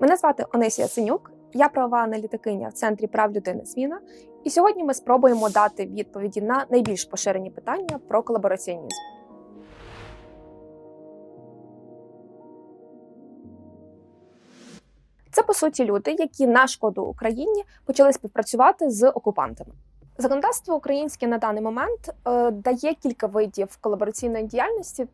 Мене звати Онисія Синюк, я правова аналітикиня в Центрі прав людини Зміна. І сьогодні ми спробуємо дати відповіді на найбільш поширені питання про колабораціонізм. Це по суті люди, які на шкоду Україні почали співпрацювати з окупантами. Законодавство українське на даний момент е, дає кілька видів колабораційної діяльності,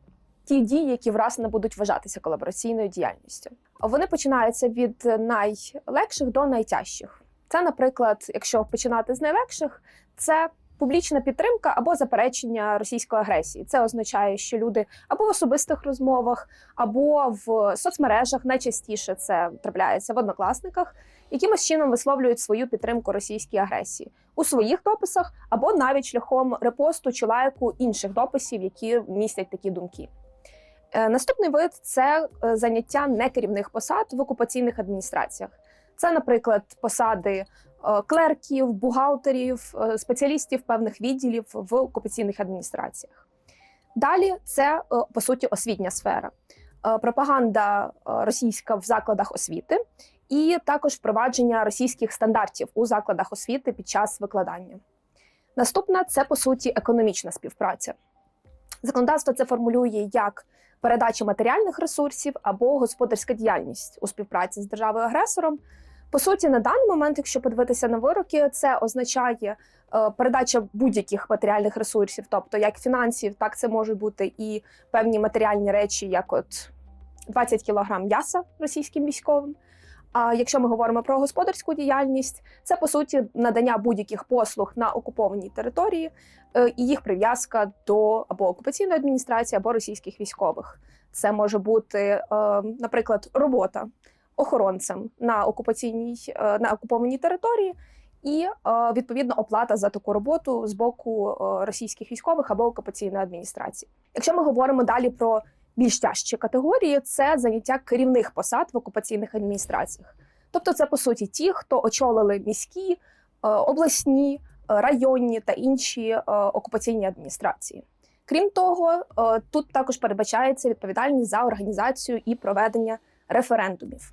ті дії, які враз не будуть вважатися колабораційною діяльністю. Вони починаються від найлегших до найтяжчих. Це, наприклад, якщо починати з найлегших, це публічна підтримка або заперечення російської агресії. Це означає, що люди або в особистих розмовах, або в соцмережах найчастіше це трапляється в однокласниках, якимось чином висловлюють свою підтримку російській агресії у своїх дописах, або навіть шляхом репосту чи лайку інших дописів, які містять такі думки. Е, Наступний вид це е, заняття некерівних посад в окупаційних адміністраціях. Це, наприклад, посади е, клерків, бухгалтерів, спеціалістів певних відділів в окупаційних адміністраціях. Dалі це, по суті, освітня сфера, пропаганда російська в закладах освіти, і також впровадження російських стандартів у закладах освіти під час викладання. Наступна це, по суті, економічна співпраця. Законодавство це формулює як передача матеріальних ресурсів або господарська діяльність у співпраці з державою-агресором. По суті, на даний момент, якщо подивитися на вироки, це означає е, передача будь-яких матеріальних ресурсів, тобто як фінансів, так це можуть бути і певні матеріальні речі, як от 20 кілограм м'яса російським військовим. А якщо ми говоримо про господарську діяльність, це по суті надання будь-яких послуг на окупованій території е, і їх прив'язка до або окупаційної адміністрації, або російських військових. Це може бути, е, наприклад, робота охоронцем на окупаційній е, на окупованій території, і відповідно оплата за таку роботу з боку російських військових або окупаційної адміністрації. Якщо ми говоримо далі про більш тяжчі категорії, це заняття керівних посад в окупаційних адміністраціях. Тобто, це по суті ті, хто очолили міські, е, обласні, е, районні та інші е, окупаційні адміністрації. Крім того, тут також передбачається відповідальність за організацію і проведення референдумів.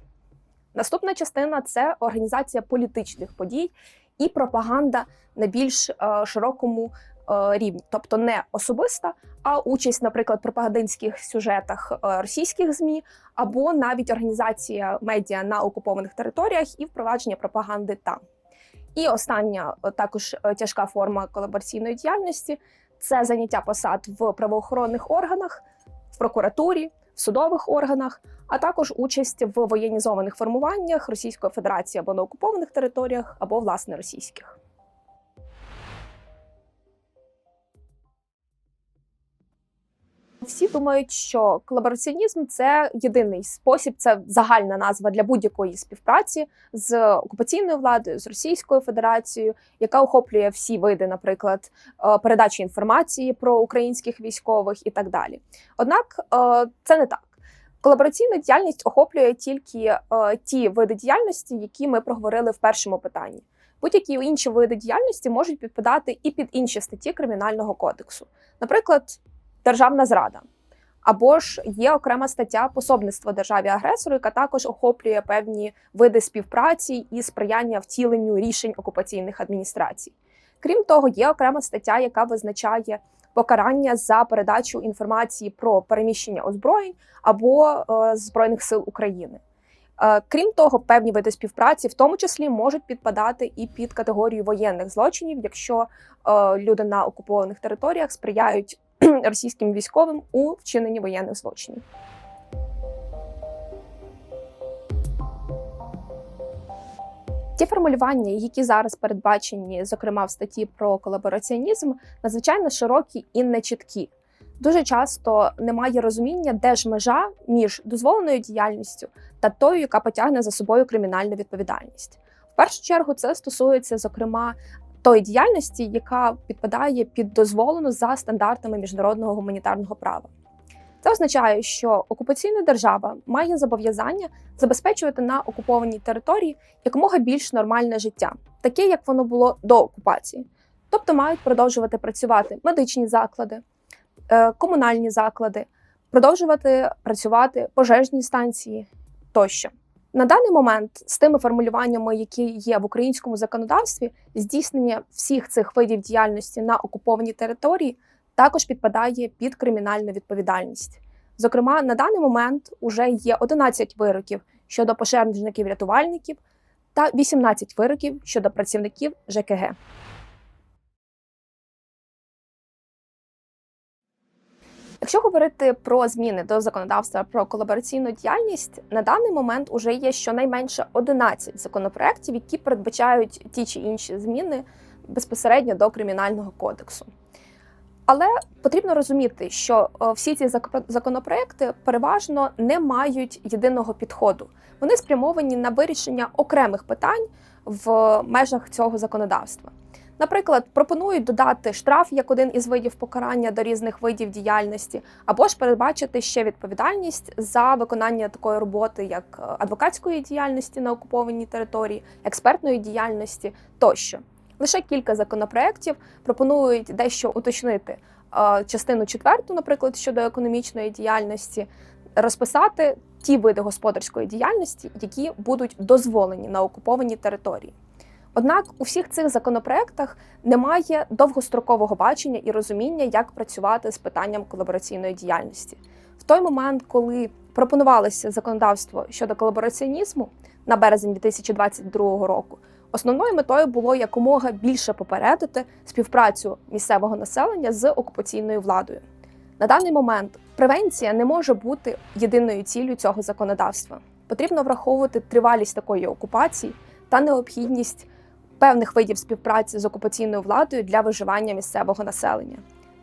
Наступна частина це організація політичних подій і пропаганда на більш широкому рівні, тобто не особиста, а участь, наприклад, в пропагандистських сюжетах е, російських змі, або навіть організація медіа на окупованих територіях і впровадження пропаганди там. І остання е, також е, тяжка форма колабораційної діяльності це заняття посад в правоохоронних органах, в прокуратурі, в судових органах, а також участь в воєнізованих формуваннях Російської Федерації або на окупованих територіях, або власне російських. Всі думають, що колабораціонізм це єдиний спосіб, це загальна назва для будь-якої співпраці з окупаційною владою, з Російською Федерацією, яка охоплює всі види, наприклад, е, передачі інформації про українських військових і так далі. Однак е, це не так. Колабораційна діяльність охоплює тільки е, ті види діяльності, які ми проговорили в першому питанні. Будь-які інші види діяльності можуть підпадати і під інші статті Кримінального кодексу, наприклад, державна зрада. Або ж є окрема стаття пособництво державі агресору, яка також охоплює певні види співпраці і сприяння втіленню рішень окупаційних адміністрацій. Крім того, є окрема стаття, яка визначає покарання за передачу інформації про переміщення озброєнь або е, збройних сил України. Е, крім того, певні види співпраці, в тому числі, можуть підпадати і під категорію воєнних злочинів, якщо е, люди на окупованих територіях сприяють російським військовим у вчиненні воєнних злочинів. Ті формулювання, які зараз передбачені, зокрема в статті про колабораціонізм, надзвичайно широкі і нечіткі. Дуже часто немає розуміння, де ж межа між дозволеною діяльністю та тою, яка потягне за собою кримінальну відповідальність. В першу чергу це стосується, зокрема, тої діяльності, яка підпадає під дозволену за стандартами міжнародного гуманітарного права. Це означає, що окупаційна держава має зобов'язання забезпечувати на окупованій території якомога більш нормальне життя, таке як воно було до окупації. Тобто мають продовжувати працювати медичні заклади, е, комунальні заклади, продовжувати працювати пожежні станції тощо. На даний момент з тими формулюваннями, які є в українському законодавстві, здійснення всіх цих видів діяльності на окупованій території також підпадає під кримінальну відповідальність. Зокрема, на даний момент вже є 11 вироків щодо пожежників-рятувальників та 18 вироків щодо працівників ЖКГ. Якщо говорити про зміни до законодавства про колабораційну діяльність, на даний момент уже є щонайменше 11 законопроєктів, які передбачають ті чи інші зміни безпосередньо до кримінального кодексу. Але потрібно розуміти, що е, всі ці законопроекти переважно не мають єдиного підходу. Вони спрямовані на вирішення окремих питань в межах цього законодавства. Наприклад, пропонують додати штраф як один із видів покарання до різних видів діяльності, або ж передбачити ще відповідальність за виконання такої роботи, як е, адвокатської діяльності на окупованій території, експертної діяльності тощо. Лише кілька законопроєктів пропонують дещо уточнити е, частину четверту, наприклад, щодо економічної діяльності, розписати ті види господарської діяльності, які будуть дозволені на окупованій території. Однак у всіх цих законопроектах немає довгострокового бачення і розуміння, як працювати з питанням колабораційної діяльності. В той момент, коли пропонувалося законодавство щодо колабораціонізму на березень 2022 року, основною метою було якомога більше попередити співпрацю місцевого населення з окупаційною владою. На даний момент превенція не може бути єдиною ціллю цього законодавства. Потрібно враховувати тривалість такої окупації та необхідність певних видів співпраці з окупаційною владою для виживання місцевого населення.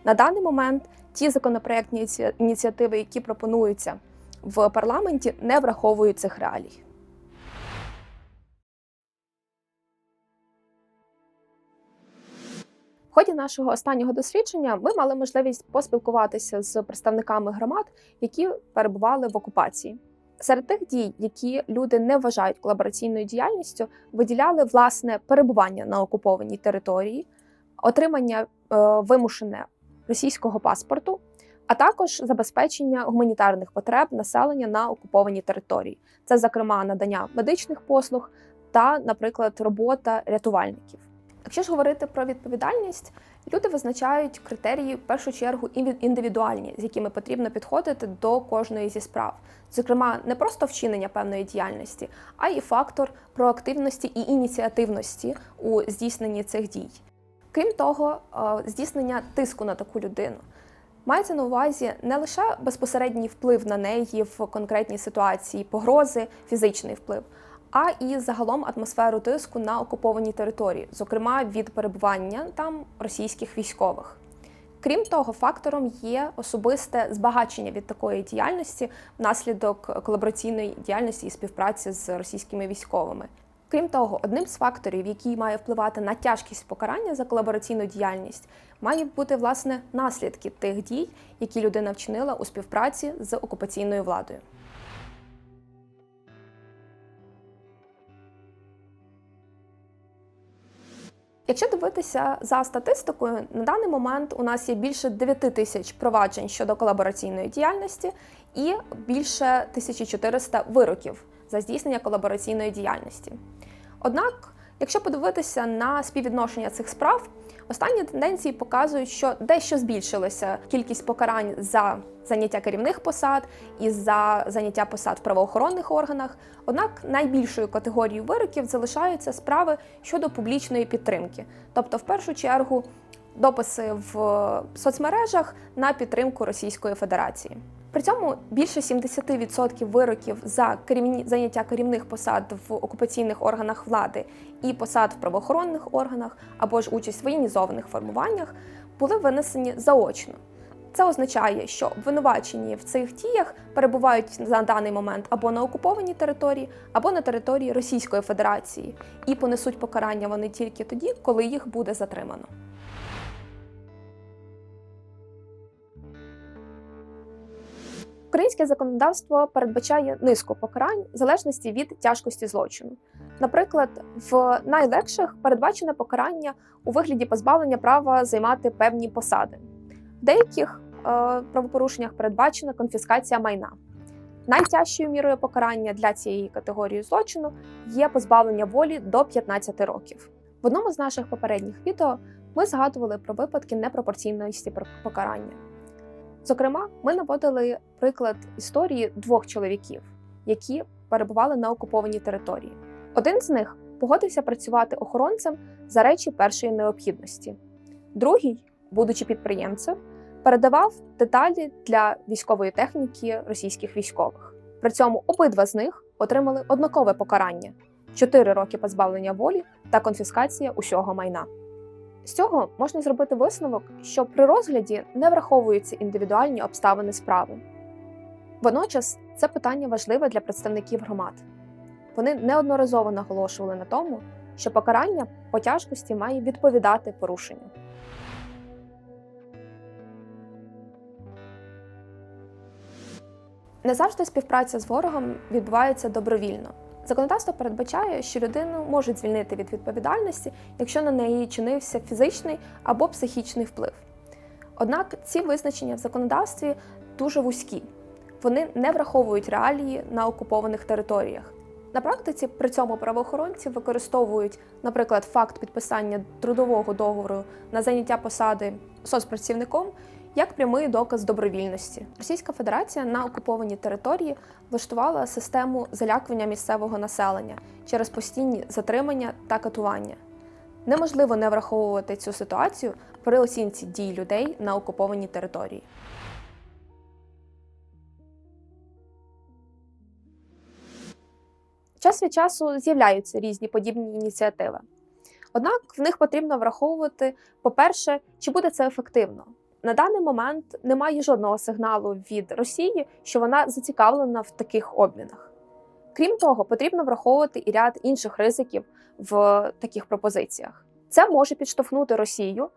На даний момент ті законопроектні ініціативи, які пропонуються в парламенті, не враховують цих реалій. В ході нашого останнього дослідження ми мали можливість поспілкуватися з представниками громад, які перебували в окупації. Серед тих дій, які люди не вважають колабораційною діяльністю, виділяли власне перебування на окупованій території, отримання е, вимушене російського паспорту, а також забезпечення гуманітарних потреб населення на окупованій території. Це, зокрема, надання медичних послуг та, наприклад, робота рятувальників. Якщо ж говорити про відповідальність, люди визначають критерії в першу чергу індивідуальні, з якими потрібно підходити до кожної зі справ. Зокрема, не просто вчинення певної діяльності, а й фактор проактивності і ініціативності у здійсненні цих дій. Крім того, е, здійснення тиску на таку людину. Мається на увазі не лише безпосередній вплив на неї в конкретній ситуації, погрози, фізичний вплив, а і загалом атмосферу тиску на окупованій території, зокрема від перебування там російських військових. Крім того, фактором є особисте збагачення від такої діяльності внаслідок колабораційної діяльності і співпраці з російськими військовими. Крім того, одним з факторів, який має впливати на тяжкість покарання за колабораційну діяльність, мають бути власне наслідки тих дій, які людина вчинила у співпраці з окупаційною владою. Якщо дивитися за статистикою, на даний момент у нас є більше 9 тисяч проваджень щодо колабораційної діяльності і більше 1400 вироків за здійснення колабораційної діяльності. Однак, якщо подивитися на співвідношення цих справ, Останні тенденції показують, що дещо збільшилася кількість покарань за заняття керівних посад і за заняття посад в правоохоронних органах. Однак найбільшою категорією вироків залишаються справи щодо публічної підтримки, тобто, в першу чергу, дописи в соцмережах на підтримку Російської Федерації. При цьому більше 70% вироків за керівні заняття керівних посад в окупаційних органах влади і посад в правоохоронних органах або ж участь в воєнізованих формуваннях були винесені заочно. Це означає, що обвинувачені в цих діях перебувають на даний момент або на окупованій території, або на території Російської Федерації, і понесуть покарання вони тільки тоді, коли їх буде затримано. Українське законодавство передбачає низку покарань в залежності від тяжкості злочину. Наприклад, в найлегших передбачене покарання у вигляді позбавлення права займати певні посади. В деяких е, правопорушеннях передбачена конфіскація майна. Найтяжчою мірою покарання для цієї категорії злочину є позбавлення волі до 15 років. В одному з наших попередніх відео ми згадували про випадки непропорційності покарання. Зокрема, ми наводили приклад історії двох чоловіків, які перебували на окупованій території. Один з них погодився працювати охоронцем за речі першої необхідності, другий, будучи підприємцем, передавав деталі для військової техніки російських військових. При цьому обидва з них отримали однакове покарання: 4 роки позбавлення волі та конфіскація усього майна. З цього можна зробити висновок, що при розгляді не враховуються індивідуальні обставини справи. Водночас це питання важливе для представників громад. Вони неодноразово наголошували на тому, що покарання по тяжкості має відповідати порушенню. Не завжди співпраця з ворогом відбувається добровільно. Законодавство передбачає, що людину можуть звільнити від відповідальності, якщо на неї чинився фізичний або психічний вплив. Однак ці визначення в законодавстві дуже вузькі, вони не враховують реалії на окупованих територіях. На практиці при цьому правоохоронці використовують, наприклад, факт підписання трудового договору на заняття посади соцпрацівником як прямий доказ добровільності. Російська Федерація на окупованій території влаштувала систему залякування місцевого населення через постійні затримання та катування. Неможливо не враховувати цю ситуацію при оцінці дій людей на окупованій території. Час від часу з'являються різні подібні ініціативи. Однак в них потрібно враховувати, по-перше, чи буде це ефективно. На даний момент немає жодного сигналу від Росії, що вона зацікавлена в таких обмінах. Крім того, потрібно враховувати і ряд інших ризиків в таких пропозиціях. Це може підштовхнути Росію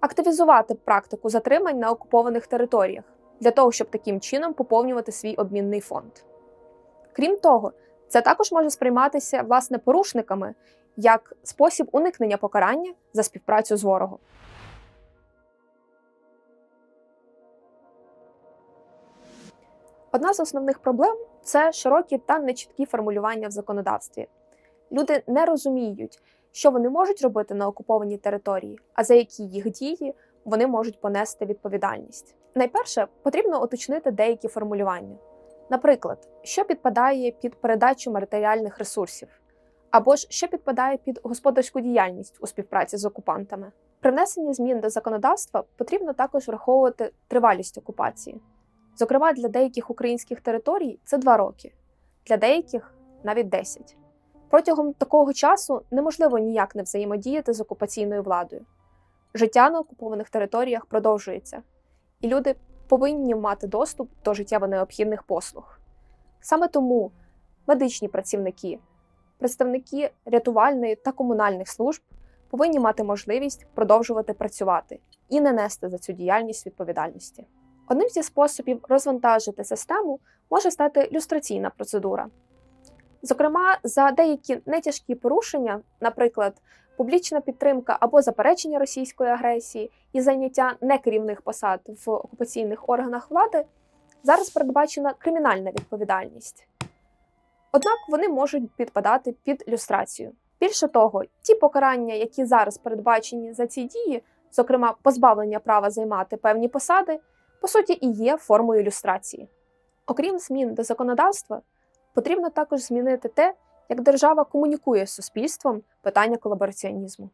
активізувати практику затримань на окупованих територіях для того, щоб таким чином поповнювати свій обмінний фонд. Крім того, це також може сприйматися власне порушниками як спосіб уникнення покарання за співпрацю з ворогом. Одна з основних проблем це широкі та нечіткі формулювання в законодавстві. Люди не розуміють, що вони можуть робити на окупованій території, а за які їх дії вони можуть понести відповідальність. Найперше потрібно уточнити деякі формулювання. Наприклад, що підпадає під передачу матеріальних ресурсів, або ж що підпадає під господарську діяльність у співпраці з окупантами. При внесенні змін до законодавства потрібно також враховувати тривалість окупації. Зокрема, для деяких українських територій це два роки, для деяких навіть 10. Протягом такого часу неможливо ніяк не взаємодіяти з окупаційною владою. Життя на окупованих територіях продовжується, і люди повинні мати доступ до життєво необхідних послуг. Саме тому медичні працівники, представники рятувальної та комунальних служб повинні мати можливість продовжувати працювати і не нести за цю діяльність відповідальності. Одним зі способів розвантажити систему може стати люстраційна процедура. Зокрема, за деякі нетяжкі порушення, наприклад, публічна підтримка або заперечення російської агресії і зайняття некерівних посад в окупаційних органах влади, зараз передбачена кримінальна відповідальність. Однак вони можуть підпадати під люстрацію. Більше того, ті покарання, які зараз передбачені за ці дії, зокрема позбавлення права займати певні посади, по суті і є формою ілюстрації. Окрім змін до законодавства, потрібно також змінити те, як держава комунікує з суспільством питання колабораціонізму.